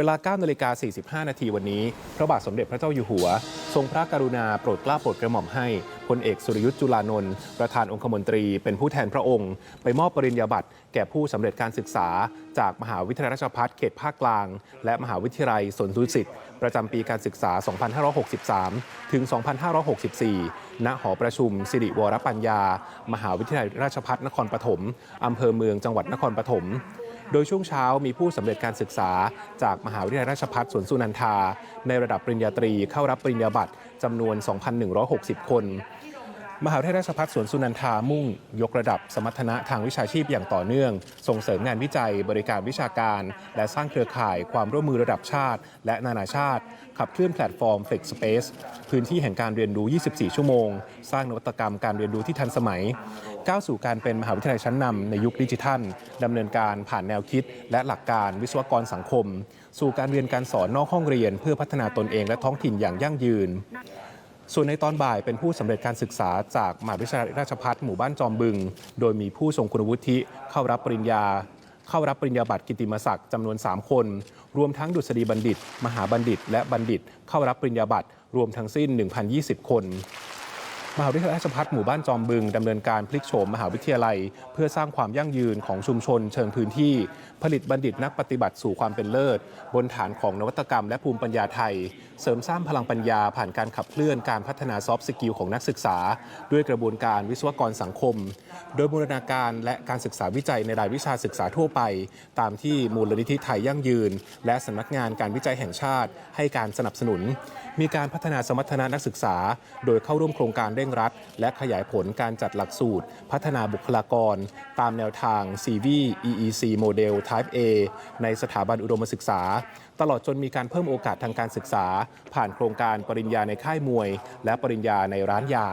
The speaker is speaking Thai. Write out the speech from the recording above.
เวลา9นาฬิกา45 นาทีวันนี้ พระบาทสมเด็จพระเจ้าอยู่หัว ทรงพระกรุณาโปรดเกล้าโปรดกระหม่อมให้พลเอกสุรยุทธ์จุลานนท์ประธานองคมนตรีเป็นผู้แทนพระองค์ ไปมอบปริญญาบัตรแก่ผู้สำเร็จการศึกษา จากมหาวิทยาลัยราชภัฏเขตภาคกลาง และมหาวิทยาลัยสวนดุสิตประจำปีการศึกษา 2563 ถึง 2564 ณ หอประชุม สิริวรปัญญา มหาวิทยาลัยราชภัฏนครปฐมอำเภอเมืองจังหวัดนครปฐม โดยช่วงเช้ามีผู้สำเร็จการศึกษา จากมหาวิทยาลัยราชภัฏสวนสุนันทา ในระดับปริญญาตรีเข้ารับปริญญาบัตรจำนวน 2,160 คน มหาวิทยาลัยราชภัฏสวนสุนันทามุ่ง ยกระดับสมรรถนะทางวิชาชีพอย่างต่อเนื่อง ส่งเสริมงานวิจัย บริการวิชาการ และสร้างเครือข่ายความร่วมมือระดับชาติ และนานาชาติ ขับเคลื่อนแพลตฟอร์ม Flex Space พื้นที่แห่งการเรียนรู้ 24 ชั่วโมง สร้างนวัตกรรมการเรียนรู้ที่ทันสมัย ก้าวสู่การเป็นมหาวิทยาลัยชั้นนำในยุคดิจิทัลดำเนินการผ่านแนวคิด และหลักการวิศวกรสังคม สู่การเรียนการสอนนอกห้องเรียน เพื่อพัฒนาตนเองและท้องถิ่นอย่างยั่งยืน ส่วนในตอนบ่ายเป็นผู้สำเร็จการศึกษาจากมหาวิทยาลัยราชภัฏหมู่บ้านจอมบึง โดยมีผู้ทรงคุณวุฒิเข้ารับปริญญา เข้ารับปริญญาบัตรกิตติมศักดิ์จำนวน 3 คน รวมทั้งดุษฎีบัณฑิต มหาบัณฑิต และบัณฑิตเข้ารับปริญญาบัตรรวมทั้งสิ้น 1,020 คน มหาวิทยาลัยราชภัฏหมู่บ้านจอมบึงดำเนินการพลิกโฉมมหาวิทยาลัย เพื่อสร้างความยั่งยืนของชุมชน เชิงพื้นที่ ผลิตบัณฑิตนักปฏิบัติสู่ความเป็นเลิศ บนฐานของนวัตกรรมและภูมิปัญญาไทย เสริมสร้างพลังปัญญาผ่านการขับเคลื่อนการพัฒนาซอฟต์สกิลของนักศึกษา ด้วยกระบวนการวิศวกรสังคม โดยบูรณาการและการศึกษาวิจัยในรายวิชาศึกษาทั่วไป ตามที่มูลนิธิไทยยั่งยืน และสำนักงานการวิจัยแห่งชาติ ให้การสนับสนุน มีการพัฒนาสมรรถนะนักศึกษา โดยเข้าร่วมโครงการร่งรัด และขยายผลการจัดหลักสูตร พัฒนาบุคลากร ตามแนวทาง CV EEC Model Type A ในสถาบันอุดมศึกษา ตลอดจนมีการเพิ่มโอกาสทางการศึกษา ผ่านโครงการปริญญาในค่ายมวย และปริญญาในร้านยา